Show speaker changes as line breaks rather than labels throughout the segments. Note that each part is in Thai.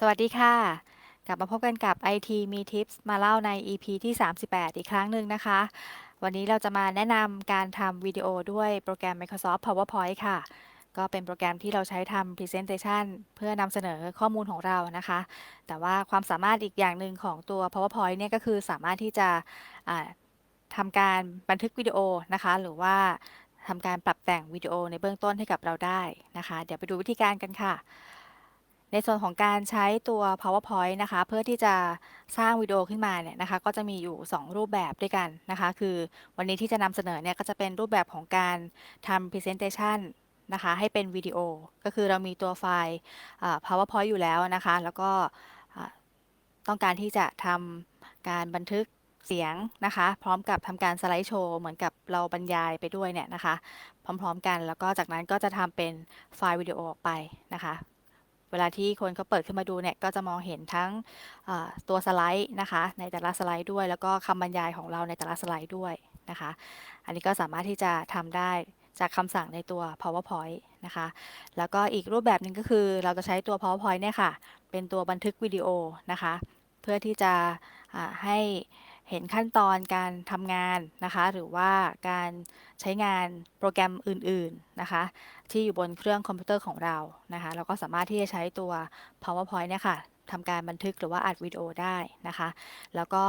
สวัสดีค่ะ กลับมาพบกันกับ IT มี Tips มาเล่าใน EP ที่ 38 อีกครั้งหนึ่งนะคะ วันนี้เราจะมาแนะนำการทำวิดีโอด้วยโปรแกรม Microsoft PowerPoint ค่ะ ก็เป็นโปรแกรมที่เราใช้ทำ Presentation เพื่อนำเสนอข้อมูลของเรานะคะ แต่ว่าความสามารถอีกอย่างหนึ่งของตัว PowerPoint เนี่ยก็คือสามารถที่จะทำการบันทึกวิดีโอนะคะ หรือว่าทำการปรับแต่งวิดีโอในเบื้องต้นให้กับเราได้นะคะ เดี๋ยวไปดูวิธีการกันค่ะ ในส่วนของการใช้ตัว PowerPoint นะคะ เพื่อที่จะสร้างวิดีโอขึ้นมาเนี่ยนะคะ ก็จะมีอยู่ 2 รูปแบบด้วยกันนะคะ คือวันนี้ที่จะนำเสนอเนี่ยก็จะเป็นรูปแบบของการทำ Presentation นะคะ ให้เป็นวิดีโอ ก็คือเรามีตัวไฟล์ PowerPoint อยู่แล้วนะคะ แล้วก็ต้องการที่จะทำการบันทึกเสียงนะคะ พร้อมกับทำการสไลด์โชว์เหมือนกับเราบรรยายไปด้วยเนี่ยนะคะ พร้อมๆกันแล้วก็จากนั้นก็จะทำเป็นไฟล์วิดีโอออกไปนะคะ เวลาที่คนเขาเปิดขึ้นมาดูเนี่ยก็จะมองเห็นทั้งตัวสไลด์นะคะในแต่ละสไลด์ด้วย แล้วก็คำบรรยายของเราในแต่ละสไลด์ด้วยนะคะ อันนี้ก็สามารถที่จะทำได้จากคำสั่งในตัว PowerPoint นะคะ แล้วก็อีกรูปแบบหนึ่งก็คือเราจะใช้ตัว PowerPoint เนี่ยค่ะ เป็นตัวบันทึกวิดีโอนะคะ เพื่อที่จะให้ เห็นขั้นตอนการทำงานนะคะ หรือว่าการใช้งานโปรแกรมอื่นๆนะคะ ที่อยู่บนเครื่องคอมพิวเตอร์ของเรานะคะ เราก็สามารถที่จะใช้ตัว PowerPoint เนี่ยค่ะทำการบันทึกหรือว่าอัดวิดีโอได้นะคะ แล้วก็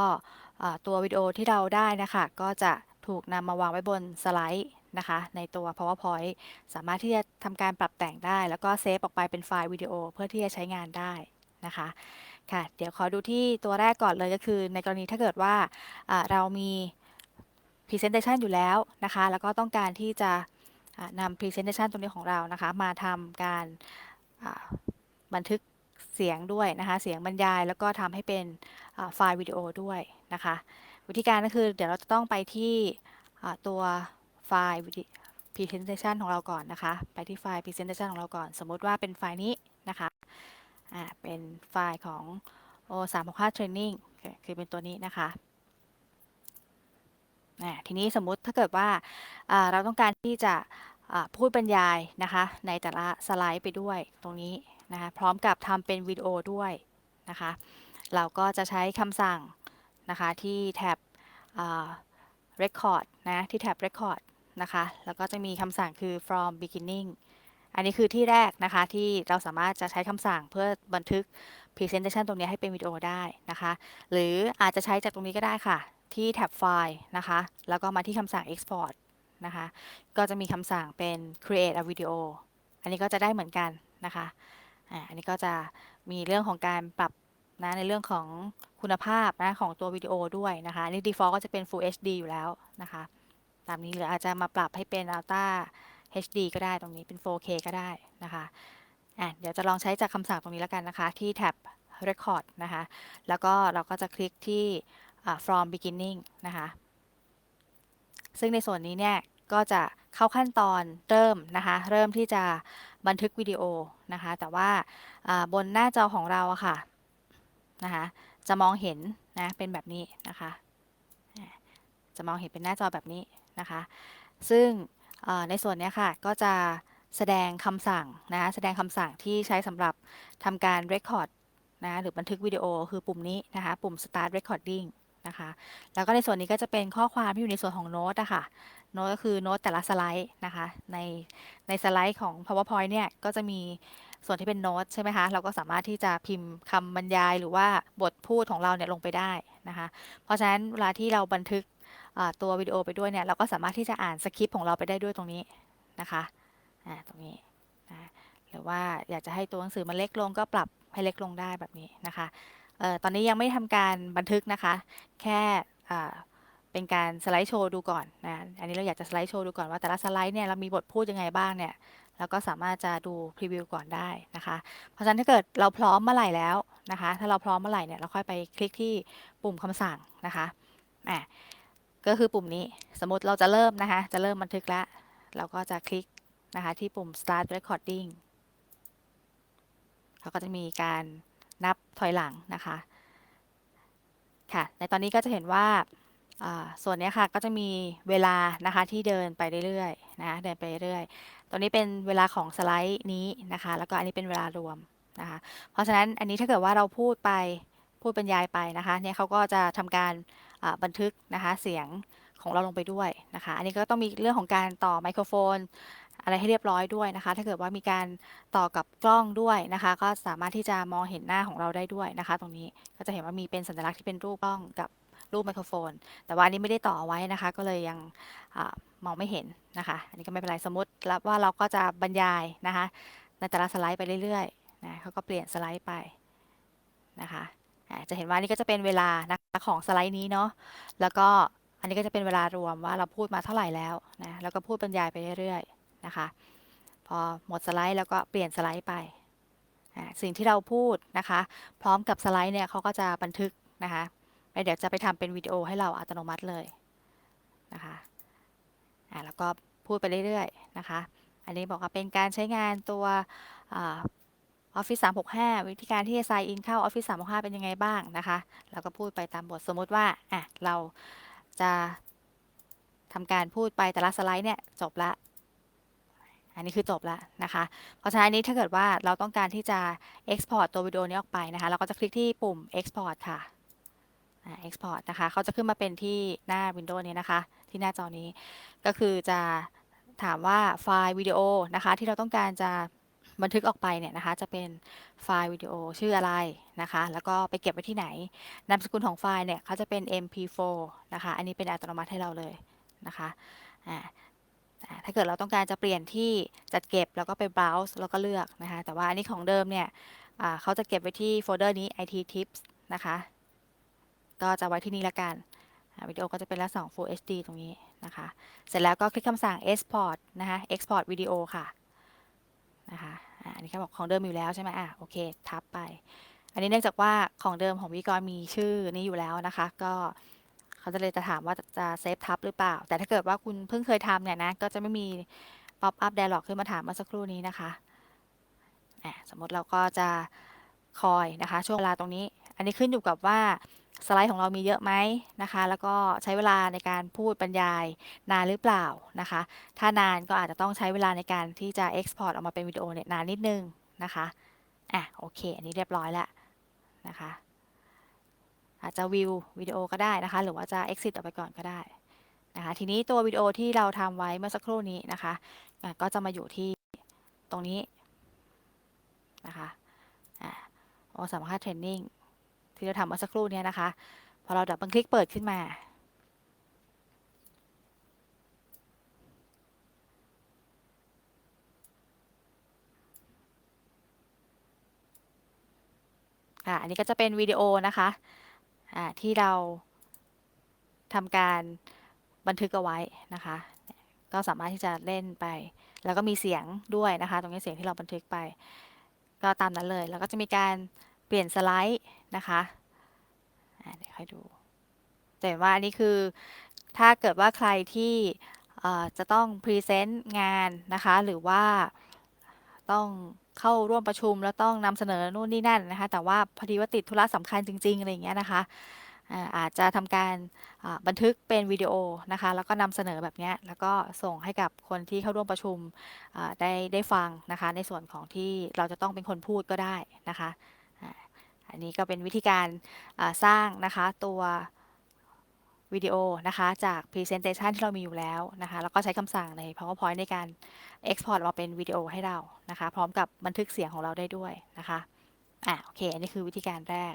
ตัววิดีโอที่เราได้นะคะ ก็จะถูกนำมาวางไว้บนสไลด์นะคะ ในตัว PowerPoint สามารถที่จะทำการปรับแต่งได้ แล้วก็เซฟออกไปเป็นไฟล์วิดีโอเพื่อที่จะใช้งานได้นะคะ ค่ะ เดี๋ยวขอดูที่ตัวแรกก่อนเลยก็คือ ในกรณีถ้าเกิดว่าเรามี Presentation อยู่แล้วนะคะ แล้วก็ต้องการที่จะนำ Presentation ตรงนี้ของเรานะคะ มาทำการบันทึกเสียงด้วยนะคะ เสียงบรรยายแล้วก็ทำให้เป็นไฟล์วิดีโอด้วยนะคะ วิธีการก็คือเดี๋ยวเราจะต้องไปที่ตัวไฟล์วิดี Presentation ของเราก่อนนะคะ ไปที่ไฟล์ Presentation ของเราก่อน สมมติว่าเป็นไฟล์นี้นะคะ อ่าเป็นไฟล์ของ O 3 6 5 Training คือเป็นตัวนี้นะคะอ่ทีนี้สมมุติถ้าเกิดว่าเราต้องการที่จะพูดบรรยายนะคะในแต่ละสไลด์ไปด้วยตรงนี้นะคะพร้อมกับทำเป็นวิดีโอด้วยนะคะเราก็จะใช้คำสั่งนะคะที่แท็บ record นะที่แท็บ record นะคะแล้วก็จะมีคำสั่งคือ from beginning อันนี้คือที่แรกนะคะที่เราสามารถจะใช้คำสั่งเพื่อบันทึก presentation ตรงนี้ให้เป็นวิดีโอได้นะคะ หรืออาจจะใช้จากตรงนี้ก็ได้ค่ะ ที่แท็บไฟล์นะคะ แล้วก็มาที่คำสั่ง export นะคะ ก็จะมีคำสั่งเป็น create a video อันนี้ก็จะได้เหมือนกันนะคะอันนี้ก็จะมีเรื่องของการปรับนะในเรื่องของคุณภาพนะของตัววิดีโอด้วยนะคะอันนี่ default ก็จะเป็น full HD อยู่แล้วนะคะ ตามนี้หรืออาจจะมาปรับให้เป็น ultra HD ก็ได้ตรงนี้เป็น 4K ก็ได้นะคะอะเดี๋ยวจะลองใช้จากคำสั่งตรงนี้แล้วกันนะคะ ที่แท็บ record นะคะ แล้วก็เราก็จะคลิกที่ from beginning นะคะ ซึ่งในส่วนนี้เนี่ย ก็จะเข้าขั้นตอนเริ่มนะคะ เริ่มที่จะบันทึกวิดีโอนะคะ แต่ว่าบนหน้าจอของเราอะค่ะนะคะ จะมองเห็นนะ เป็นแบบนี้นะคะ จะมองเห็นเป็นหน้าจอแบบนี้นะคะ ซึ่ง ในส่วนนี้ค่ะก็จะแสดงคำสั่งนะแสดงคำสั่งที่ใช้สำหรับทำการ record นะหรือบันทึกวิดีโอคือปุ่มนี้นะคะปุ่ม start recording นะคะแล้วก็ในส่วนนี้ก็จะเป็นข้อความที่อยู่ในส่วนของโน้ตอะค่ะโน้ตก็คือโน้ตแต่ละสไลด์นะคะในในสไลด์ของ PowerPoint เนี่ยก็จะมีส่วนที่เป็นโน้ตใช่ไหมคะเราก็สามารถที่จะพิมพ์คำบรรยายหรือว่าบทพูดของเราเนี่ยลงไปได้นะคะเพราะฉะนั้นเวลาที่เราบันทึก ตัววิดีโอไปด้วยเนี่ยเราก็สามารถที่จะอ่านสคริปต์ของเราไปได้ด้วยตรงนี้นะคะตรงนี้นะหรือว่าอยากจะให้ตัวหนังสือมันเล็กลงก็ปรับให้เล็กลงได้แบบนี้นะคะออตอนนี้ยังไม่ทำการบันทึกนะคะ แค่เป็นการสไลด์โชว์ดูก่อนนะอันนี้เราอยากจะสไลด์โชว์ดูก่อนว่าแต่ละสไลด์เนี่ยเรามีบทพูดยังไงบ้างเนี่ยเราก็สามารถจะดูพรีวิวก่อนได้นะคะ เพราะฉะนั้นถ้าเกิดเราพร้อมเมื่อไหร่แล้วนะคะ ถ้าเราพร้อมเมื่อไหร่เนี่ยเราค่อยไปคลิกที่ปุ่มคำสั่งนะคะอะ ก็คือปุ่มนี้สมมติเราจะเริ่มนะคะ จะเริ่มบันทึกแล้วเราก็จะคลิกนะคะที่ปุ่ม start recording เขาก็จะมีการนับถอยหลังนะคะค่ะในตอนนี้ก็จะเห็นว่าส่วนนี้ค่ะก็จะมีเวลานะคะที่เดินไปเรื่อยๆนะเดินไปเรื่อยๆตัวนี้เป็นเวลาของสไลด์นี้นะคะ แล้วก็อันนี้เป็นเวลารวมนะคะ เพราะฉะนั้นอันนี้ถ้าเกิดว่าเราพูดไปพูดบรรยายไปนะคะเนี่ยเขาก็จะทำการ บันทึกนะคะเสียงของเราลงไปด้วยนะคะ อันนี้ก็ต้องมีเรื่องของการต่อไมโครโฟน อะไรให้เรียบร้อยด้วยนะคะ ถ้าเกิดว่ามีการต่อกับกล้องด้วยนะคะ ก็สามารถที่จะมองเห็นหน้าของเราได้ด้วยนะคะ ตรงนี้ก็จะเห็นว่ามีเป็นสัญลักษณ์ที่เป็นรูปกล้องกับรูปไมโครโฟน แต่ว่าอันนี้ไม่ได้ต่อไว้นะคะ ก็เลยยังอมองไม่เห็นนะคะ อันนี้ก็ไม่เป็นไรสมมติแล้วว่าเราก็จะบรรยายนะคะในแต่ละสไลด์ไปเรื่อยๆนะเขาก็เปลี่ยนสไลด์ไปนะคะ จะเห็นว่านี่ก็จะเป็นเวลานะคะของสไลด์นี้เนาะ แล้วก็อันนี้ก็จะเป็นเวลารวมว่าเราพูดมาเท่าไหร่แล้วนะ แล้วก็พูดบรรยายไปเรื่อยๆนะคะ พอหมดสไลด์แล้วก็เปลี่ยนสไลด์ไป สิ่งที่เราพูดนะคะ พร้อมกับสไลด์เนี่ยเขาก็จะบันทึกนะคะแล้วเดี๋ยวจะไปทำเป็นวิดีโอให้เราอัตโนมัติเลยนะคะแล้วก็พูดไปเรื่อยๆนะคะ อันนี้บอกว่าเป็นการใช้งานตัว ออฟฟิศ365 วิธีการที่จะ sign in เข้า Office 365 เป็นยังไงบ้างนะคะแล้วก็พูดไปตามบทสมมติว่าอะเราจะทำการพูดไปแต่ละสไลด์เนี่ยจบละอันนี้คือจบแล้วนะคะ เพราะฉะนั้นอันนี้ถ้าเกิดว่าเราต้องการที่จะ export ตัววิดีโอนี้ออกไปนะคะ เราก็จะคลิกที่ปุ่ม export ค่ะ export นะคะ เขาจะขึ้นมาเป็นที่หน้า Windows นี้นะคะ ที่หน้าจอนี้ ก็คือจะถามว่าไฟล์วิดีโอนะคะ ที่เราต้องการจะ บันทึกออกไปเนี่ยนะคะ จะเป็นไฟล์วิดีโอชื่ออะไรนะคะ แล้วก็ไปเก็บไว้ที่ไหน นามสกุลของไฟล์เนี่ยเขาจะเป็น mp4 นะคะ อันนี้เป็นอัตโนมัติให้เราเลยนะคะอ่าถ้าเกิดเราต้องการจะเปลี่ยนที่จัดเก็บแล้วก็ไป browse แล้วก็เลือกนะคะ แต่ว่าอันนี้ของเดิมเนี่ยอ่าเขาจะเก็บไว้ที่โฟลเดอร์นี้ IT tips นะคะ ก็จะไว้ที่นี่ละกันวิดีโอก็จะเป็นละ2 Full HD ตรงนี้นะคะ เสร็จแล้วก็คลิกคำสั่ง export นะคะ export วิดีโอค่ะนะคะ อันนี้เขาบอกของเดิมอยู่แล้วใช่ไหมอะโอเค ทับไป อันนี้เนื่องจากว่าของเดิมของวิกรมีชื่อนี้อยู่แล้วนะคะ ก็เขาจะเลยจะถามว่าจะเซฟทับหรือเปล่า แต่ถ้าเกิดว่าคุณเพิ่งเคยทำเนี่ยนะ ก็จะไม่มีป๊อปอัพ dialog ขึ้นมาถามเมื่อสักครู่นี้นะคะสมมติเราก็จะคอยนะคะ ช่วงเวลาตรงนี้ อันนี้ขึ้นอยู่กับว่า สไลด์ของเรามีเยอะไหมนะคะ แล้วก็ใช้เวลาในการพูดบรรยายนานหรือเปล่านะคะ ถ้านานก็อาจจะต้องใช้เวลาในการที่จะ export ออกมาเป็นวิดีโอเนี่ยนานนิดนึงนะคะอะโอเค อันนี้เรียบร้อยแล้วนะคะ อาจจะวิววิดีโอก็ได้นะคะ หรือว่าจะ exit ออกไปก่อนก็ได้นะคะทีนี้ตัววิดีโอที่เราทำไว้เมื่อสักครู่นี้นะคะอะก็จะมาอยู่ที่ตรงนี้นะคะอ่าโอสามารถเทรนนิ่ง ที่เราทำเมื่อสักครู่เนี้นะคะ พอเราดับเบิลคลิกเปิดขึ้นมา อ่าอันนี้ก็จะเป็นวิดีโอนะคะอ่าที่เราทำการบันทึกเอาไว้นะคะ ก็สามารถที่จะเล่นไป แล้วก็มีเสียงด้วยนะคะ ตรงนี้เสียงที่เราบันทึกไป ก็ตามนั้นเลย แล้วก็จะมีการเปลี่ยนสไลด์ นะคะเดี๋ยวให้ดูจะเห็นว่าอันนี้คือถ้าเกิดว่าใครที่จะต้องพรีเซนต์งานนะคะ หรือว่าต้องเข้าร่วมประชุมแล้วต้องนำเสนอนู่นนี่นั่นนะคะ แต่ว่าพอดีว่าติดธุระสำคัญจริง ๆ อะไรอย่างเงี้ยนะคะอาจจะทำการบันทึกเป็นวิดีโอนะคะ แล้วก็นำเสนอแบบนี้แล้วก็ส่งให้กับคนที่เข้าร่วมประชุมได้ได้ฟังนะคะ ในส่วนของที่เราจะต้องเป็นคนพูดก็ได้นะคะ อันนี้ก็เป็นวิธีการสร้างนะคะตัววิดีโอนะคะจาก Presentation ที่เรามีอยู่แล้วนะคะ แล้วก็ใช้คำสั่งใน PowerPoint ในการ Export มาเป็นวิดีโอให้เรานะคะ พร้อมกับบันทึกเสียงของเราได้ด้วยนะคะอะโอเคอันนี้คือวิธีการแรก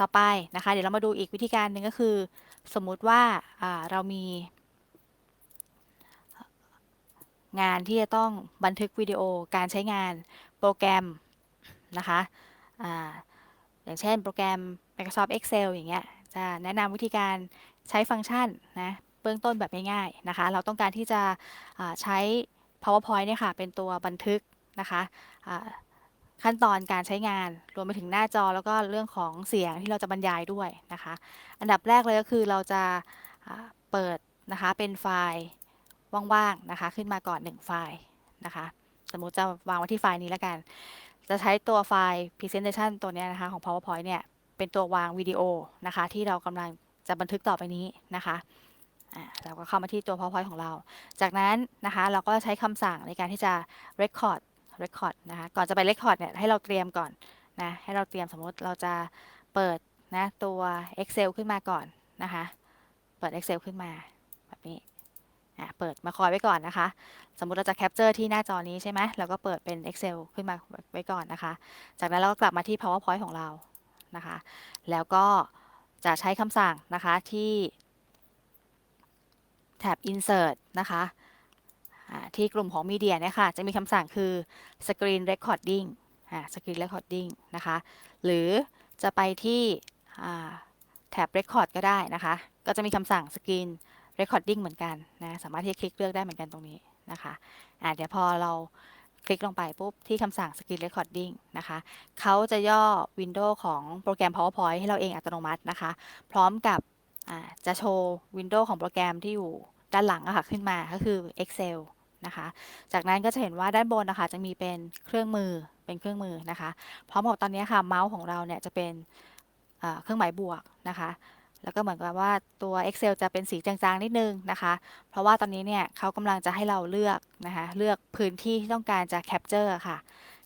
ต่อไปนะคะ เดี๋ยวเรามาดูอีกวิธีการหนึ่งก็คือ สมมุติว่าอ่าเรามี งานที่จะต้องบันทึกวิดีโอการใช้งานโปรแกรมนะคะ อย่างเช่นโปรแกรม Microsoft Excel อย่างเงี้ยจะแนะนำวิธีการใช้ฟังก์ชันนะเบื้องต้นแบบง่ายๆนะคะ เราต้องการที่จะใช้ PowerPoint เนี่ยค่ะ เป็นตัวบันทึกนะคะขั้นตอนการใช้งานรวมไปถึงหน้าจอแล้วก็เรื่องของเสียงที่เราจะบรรยายด้วยนะคะ อันดับแรกเลยก็คือเราจะเปิดนะคะเป็นไฟล์ว่างๆนะคะ ขึ้นมาก่อน 1 ไฟล์นะคะ สมมุติจะวางไว้ที่ไฟล์นี้แล้วกัน จะใช้ตัวไฟล์ presentation ตัวนี้นะคะของ PowerPoint เนี่ย เป็นตัววางวิดีโอนะคะ ที่เรากำลังจะบันทึกต่อไปนี้นะคะเราก็เข้ามาที่ตัว PowerPoint ของเรา จากนั้นนะคะเราก็ใช้คำสั่งในการที่จะ record record นะคะ ก่อนจะไป record เนี่ยให้เราเตรียมก่อนนะ ให้เราเตรียมสมมติเราจะเปิดนะตัว Excel ขึ้นมาก่อนนะคะ เปิด Excel ขึ้นมาแบบนี้ เปิดมาคอยไว้ก่อนนะคะ สมมุติเราจะแคปเจอร์ที่หน้าจอนี้ใช่ไหมเราก็เปิดเป็น Excel ขึ้นมาไว้ก่อนนะคะ จากนั้นเราก็กลับมาที่ PowerPoint ของเรานะคะ แล้วก็จะใช้คำสั่งนะคะที่แท็บ insert นะคะที่กลุ่มของ Media เนี่ยค่ะ จะมีคำสั่งคือ Screen Recording อ่า Screen Recording นะคะ หรือจะไปที่แท็บ Record ก็ได้นะคะ ก็จะมีคำสั่ง Screen Recording เหมือนกันนะสามารถที่จะคลิกเลือกได้เหมือนกันตรงนี้นะคะอ่าเดี๋ยวพอเราคลิกลงไปปุ๊บที่คำสั่ง Screen Recording นะคะเขาจะย่อ Windows ของโปรแกรม PowerPoint ให้เราเองอัตโนมัตินะคะ พร้อมกับจะโชว์ Windows ของโปรแกรมที่อยู่ด้านหลังะค่ะขึ้นมาก็คือ Excel นะคะ จากนั้นก็จะเห็นว่าด้านบนนะคะจะมีเป็นเครื่องมือเป็นเครื่องมือนะคะ พร้อมกับตอนนี้ค่ะเมาส์ของเราเนี่ยจะเป็นเครื่องหมายบวกนะคะ แล้วก็เหมือนกับว่าตัว Excel จะเป็นสีจางๆนิดนึงนะคะ เพราะว่าตอนนี้เนี่ยเขากำลังจะให้เราเลือกนะคะ เลือกพื้นที่ที่ต้องการจะ capture ค่ะ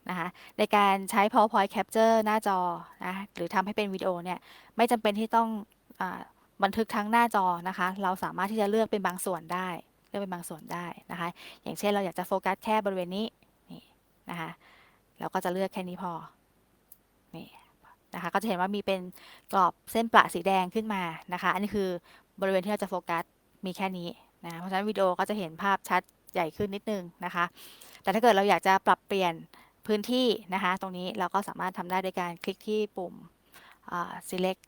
นะคะในการใช้ PowerPoint capture หน้าจอนะหรือทำให้เป็นวิดีโอเนี่ยไม่จำเป็นที่ต้องอบันทึกทั้งหน้าจอนะคะ เราสามารถที่จะเลือกเป็นบางส่วนได้เลือกเป็นบางส่วนได้นะคะ อย่างเช่นเราอยากจะโฟกัสแค่บริเวณนี้นี่นะคะเราก็จะเลือกแค่นี้พอ นะคะ ก็จะเห็นว่ามีเป็นกรอบเส้นประสีแดงขึ้นมานะคะ อันนี้คือบริเวณที่เราจะโฟกัสมีแค่นี้นะ เพราะฉะนั้นวิดีโอก็จะเห็นภาพชัดใหญ่ขึ้นนิดนึงนะคะ แต่ถ้าเกิดเราอยากจะปรับเปลี่ยนพื้นที่นะคะ ตรงนี้เราก็สามารถทำได้โดยการคลิกที่ปุ่ม select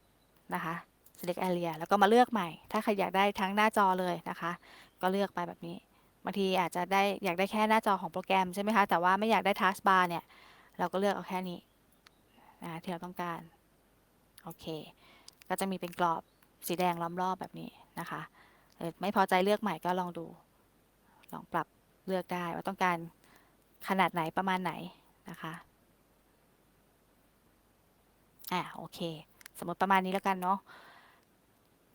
นะคะ select area แล้วก็มาเลือกใหม่ ถ้าใครอยากได้ทั้งหน้าจอเลยนะคะ ก็เลือกไปแบบนี้ บางทีอาจจะได้อยากได้แค่หน้าจอของโปรแกรมใช่ไหมคะ แต่ว่าไม่อยากได้ทัชบาร์เนี่ย เราก็เลือกเอาแค่นี้ นะที่เราต้องการ โอเค ก็จะมีเป็นกรอบสีแดงล้อมรอบแบบนี้นะคะไม่พอใจเลือกใหม่ก็ลองดู ลองปรับเลือกได้ว่าต้องการขนาดไหนประมาณไหนนะคะ อ่าโอเค สมมติประมาณนี้แล้วกันเนาะ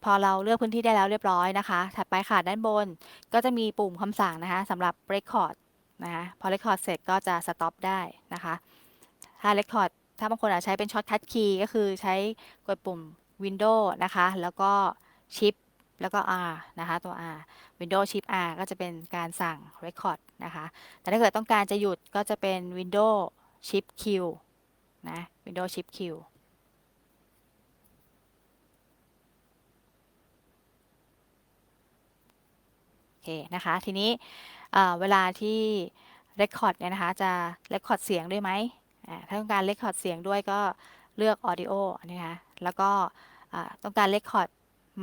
พอเราเลือกพื้นที่ได้แล้วเรียบร้อยนะคะ ถัดไปค่ะด้านบนก็จะมีปุ่มคำสั่งนะคะสำหรับ record นะคะพอ record เสร็จก็จะ stop ได้นะคะ ถ้า record ถ้าบางคนอาจใช้เป็น shortcut key ก็คือใช้กดปุ่ม Windows นะคะ แล้วก็ shift แล้วก็ R นะคะ ตัว R Windows Shift R ก็จะเป็นการสั่ง record นะคะ แต่ถ้าเกิดต้องการจะหยุดก็จะเป็น Windows Shift Q นะ Windows Shift Q โอเคนะคะ ทีนี้เวลาที่ record เนี่ยนะคะ จะ record เสียงด้วยไหม ถ้าต้องการ record เสียงด้วยก็เลือก audio อันนี้นะคะแล้วก็ต้องการ record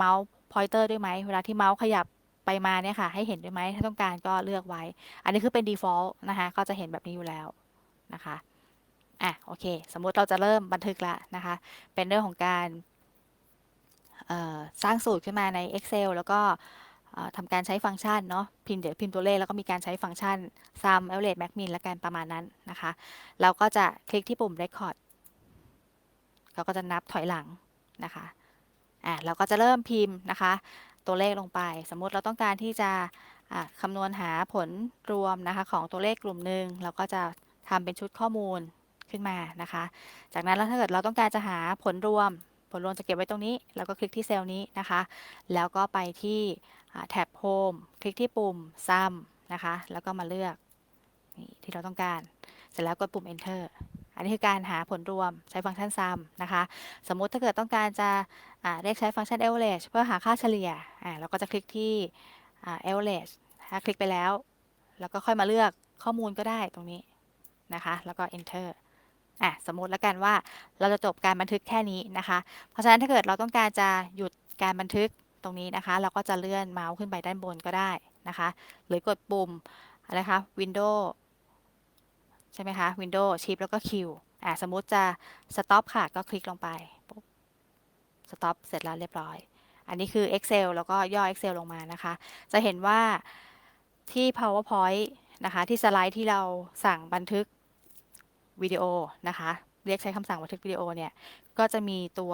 mouse pointer ด้วยไหมเวลาที่เมาส์ขยับไปมาเนี่ยค่ะให้เห็นด้วยไหมถ้าต้องการก็เลือกไว้ อันนี้คือเป็น default นะคะก็จะเห็นแบบนี้อยู่แล้วนะคะอะโอเค สมมุติเราจะเริ่มบันทึกล้วนะคะ เป็นเรื่องของการสร้างสูตรขึ้นมาใน Excel แล้วก็ ทำการใช้ฟังก์ชันเนาะพิมพ์เดี๋ยวพิมพ์ตัวเลขแล้วก็มีการใช้ฟังก์ชัน sum average max min และการประมาณนั้นนะคะ เราก็จะคลิกที่ปุ่ม record เราก็จะนับถอยหลังนะคะอะเราก็จะเริ่มพิมพ์นะคะ ตัวเลขลงไป สมมุติเราต้องการที่จะอะคำนวณหาผลรวมนะคะของตัวเลขกลุ่มหนึ่งเราก็จะทำเป็นชุดข้อมูลขึ้นมานะคะ จากนั้นแล้วถ้าเกิดเราต้องการจะหาผลรวม ผลรวมจะเก็บไว้ตรงนี้ แล้วก็คลิกที่เซลล์นี้นะคะ แล้วก็ไปที่ แท็บ Home คลิกที่ปุ่ม Sum นะคะ แล้วก็มาเลือกนี่ที่เราต้องการ เสร็จแล้วกดปุ่ม Enter อันนี้คือการหาผลรวมใช้ฟังก์ชัน sum นะคะ สมมุติถ้าเกิดต้องการจะอ่าเรียกใช้ฟังก์ชัน average เพื่อหาค่าเฉลี่ยเราก็จะคลิกที่ average ถ้าคลิกไปแล้ว แล้วก็ค่อยมาเลือกข้อมูลก็ได้ตรงนี้นะคะ แล้วก็ enter อะสมมติแล้วกันว่าเราจะจบการบันทึกแค่นี้นะคะ เพราะฉะนั้นถ้าเกิดเราต้องการจะหยุดการบันทึก ตรงนี้นะคะ เราก็จะเลื่อนเมาส์ขึ้นไปด้านบนก็ได้นะคะ หรือกดปุ่มอะไรคะ windows ใช่ไหมคะ windows shift แล้วก็ Q อะสมมุติจะ stop ค่ะ ก็คลิกลงไปปุ๊บ stop เสร็จแล้วเรียบร้อย อันนี้คือ Excel แล้วก็ย่อ Excel ลงมานะคะ จะเห็นว่าที่ PowerPoint นะคะ ที่สไลด์ที่เราสั่งบันทึกวิดีโอนะคะ เรียกใช้คำสั่งบันทึกวิดีโอเนี่ย ก็จะมีตัว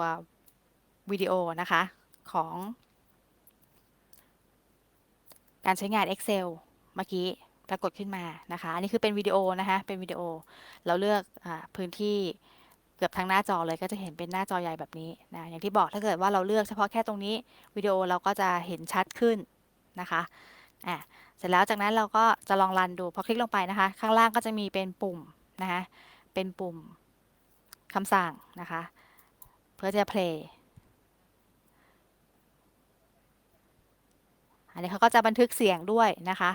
วิดีโอนะคะของ การใช้งาน Excel เมื่อกี้ปรากฏขึ้นมานะคะ อันนี้คือเป็นวิดีโอนะคะเป็นวิดีโอ เราเลือกอพื้นที่เกือบทั้งหน้าจอเลยก็จะเห็นเป็นหน้าจอใหญ่แบบนี้นะอย่างที่บอกถ้าเกิดว่าเราเลือกเฉพาะแค่ตรงนี้วิดีโอเราก็จะเห็นชัดขึ้นนะคะอะเสร็จแล้วจากนั้นเราก็จะลองรันดูพอคลิกลงไปนะคะ ข้างล่างก็จะมีเป็นปุ่มนะคะเป็นปุ่มคำสั่งนะคะ เพื่อจะ play อันนี้เขาก็จะบันทึกเสียงด้วยนะคะ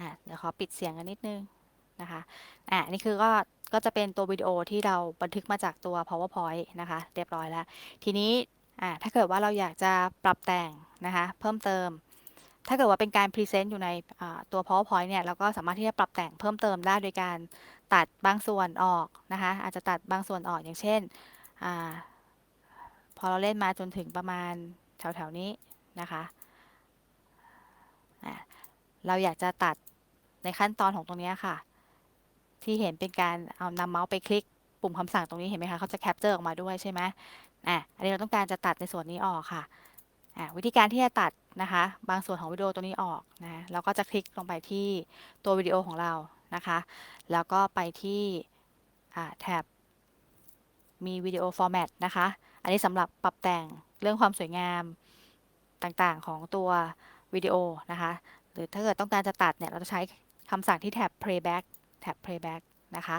อะเดี๋ยวขอปิดเสียงกันนิดนึงนะคะอะนี่คือก็ก็จะเป็นตัววิดีโอที่เราบันทึกมาจากตัว powerpoint นะคะ เรียบร้อยแล้ว ทีนี้อะถ้าเกิดว่าเราอยากจะปรับแต่งนะคะ เพิ่มเติม ถ้าเกิดว่าเป็นการพรีเซนต์อยู่ในตัว powerpoint เนี่ย เราก็สามารถที่จะปรับแต่งเพิ่มเติมได้โดยการตัดบางส่วนออกนะคะ อาจจะตัดบางส่วนออกอย่างเช่นอพอเราเล่นมาจนถึงประมาณแถวๆนี้นะคะ เราอยากจะตัดในขั้นตอนของตรงนี้ค่ะ ที่เห็นเป็นการเอานำเมาส์ไปคลิกปุ่มคำสั่งตรงนี้เห็นไหมคะเขาจะแคปเจอร์ออกมาด้วยใช่ไหมอะอันนี้เราต้องการจะตัดในส่วนนี้ออกค่ะอะวิธีการที่จะตัดนะคะ บางส่วนของวิดีโอตัวนี้ออกนะเราก็จะคลิกลงไปที่ตัววิดีโอของเรานะคะ แล้วก็ไปที่แท็บมีวิดีโอฟอร์แมตนะคะ อันนี้สำหรับปรับแต่งเรื่องความสวยงามต่างๆของตัว วิดีโอนะคะ หรือถ้าเกิดต้องการจะตัดเนี่ย เราจะใช้คำสั่งที่แท็บ playback แท็บ playback นะคะ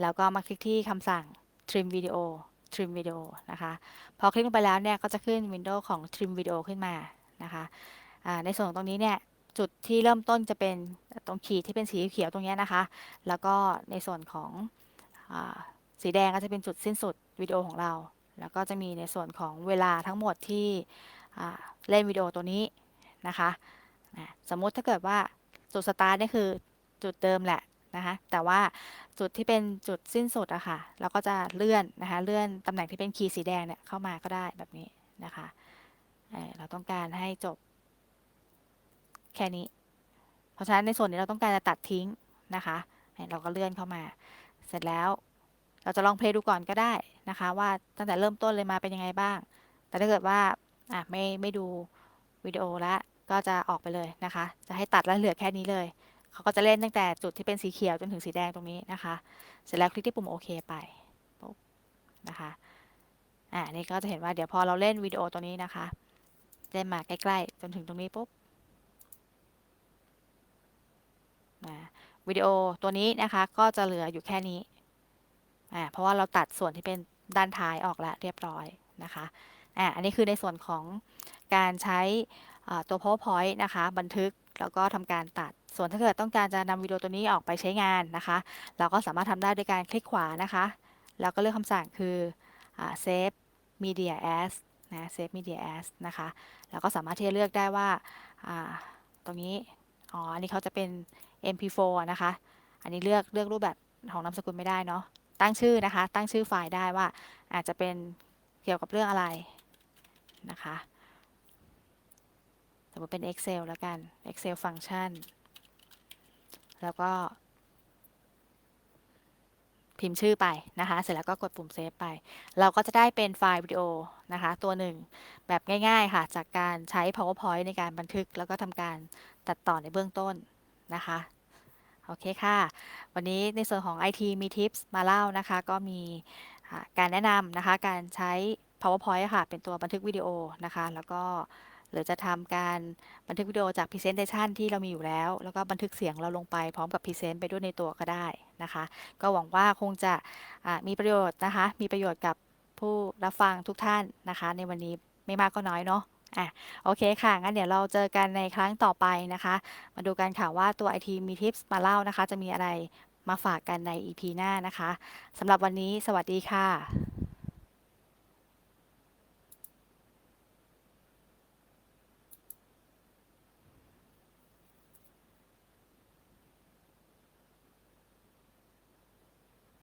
แล้วก็มาคลิกที่คำสั่ง trim video trim video นะคะ พอคลิกลงไปแล้วเนี่ย ก็จะขึ้นวินโดว์ของ trim video ขึ้นมานะคะในส่วนของตรงนี้เนี่ยจุดที่เริ่มต้นจะเป็นตรงขีดที่เป็นสีเขียวตรงนี้นะคะ แล้วก็ในส่วนของอสีแดงก็จะเป็นจุดสิ้นสุดวิดีโอของเรา แล้วก็จะมีในส่วนของเวลาทั้งหมดที่เล่นวิดีโอตัวนี้ นะคะนะสมมุติถ้าเกิดว่าจุดสตาร์ทนี่คือจุดเดิมแหละนะคะแต่ว่าจุดที่เป็นจุดสิ้นสุดอะค่ะเราก็จะเลื่อนนะคะเลื่อนตำแหน่งที่เป็นคีย์สีแดงเนี่ยเข้ามาก็ได้แบบนี้นะคะเราต้องการให้จบแค่นี้ เพราะฉะนั้นในส่วนนี้เราต้องการจะตัดทิ้งนะคะเราก็เลื่อนเข้ามา เสร็จแล้วเราจะลองเพลย์ดูก่อนก็ได้นะคะ ว่าตั้งแต่เริ่มต้นเลยมาเป็นยังไงบ้าง แต่ถ้าเกิดว่าอะไม่ไม่ดูวิดีโอล้ว ก็จะออกไปเลยนะคะ จะให้ตัดแล้วเหลือแค่นี้เลย เขาก็จะเล่นตั้งแต่จุดที่เป็นสีเขียวจนถึงสีแดงตรงนี้นะคะ เสร็จแล้วคลิกที่ปุ่มโอเคไปปุ๊บนะคะ อ่า นี่ก็จะเห็นว่าเดี๋ยวพอเราเล่นวิดีโอตัวนี้นะคะ เล่นมาใกล้ๆ จนถึงตรงนี้ปุ๊บนะวิดีโอตัวนี้นะคะก็จะเหลืออยู่แค่นี้ อ่า เพราะว่าเราตัดส่วนที่เป็นด้านท้ายออกแล้วเรียบร้อยนะคะ อ่า อันนี้คือในส่วนของการใช้ ตัว powerpoint นะคะ บันทึกแล้วก็ทำการตัด ส่วนถ้าเกิดต้องการจะนำวิดีโอตัวนี้ออกไปใช้งานนะคะ เราก็สามารถทำได้ด้วยการคลิกขวานะคะ แล้วก็เลือกคำสั่งคือ save media as นะ save media as นะคะแล้วก็สามารถที่จะเลือกได้ว่าตรงนี้ อ๋อ อันนี้เขาจะเป็น mp4 นะคะ อันนี้เลือกเลือกรูปแบบของนามสกุลไม่ได้เนาะ ตั้งชื่อนะคะ ตั้งชื่อไฟล์ได้ว่าอาจจะเป็นเกี่ยวกับเรื่องอะไรนะคะ สมมติเป็น Excel แล้วกัน Excel ฟังก์ชัน แล้วก็ พิมพ์ชื่อไปนะคะ เสร็จแล้วก็กดปุ่มเซฟไป เราก็จะได้เป็นไฟล์วิดีโอนะคะ ตัวหนึ่งแบบง่าย ๆ ค่ะ จากการใช้ powerpoint ในการบันทึก แล้วก็ทำการตัดต่อในเบื้องต้นนะคะโอเคค่ะ วันนี้ในส่วนของ IT มีทิปส์มาเล่านะคะ ก็มีการแนะนำนะคะ การใช้ powerpoint ค่ะ เป็นตัวบันทึกวิดีโอนะคะ แล้วก็ หรือจะทำการบันทึกวิดีโอจาก Presentation ที่เรามีอยู่แล้ว แล้วก็บันทึกเสียงเราลงไปพร้อมกับ Present ไปด้วยในตัวก็ได้นะคะ ก็หวังว่าคงจะมีประโยชน์นะคะ มีประโยชน์กับผู้รับฟังทุกท่านนะคะ ในวันนี้ไม่มากก็น้อยเนาะอะโอเคค่ะ งั้นเดี๋ยวเราเจอกันในครั้งต่อไปนะคะ มาดูกันค่ะว่าตัว IT มีทิปส์มาเล่านะคะ จะมีอะไรมาฝากกันใน EP หน้านะคะสำหรับวันนี้สวัสดีค่ะ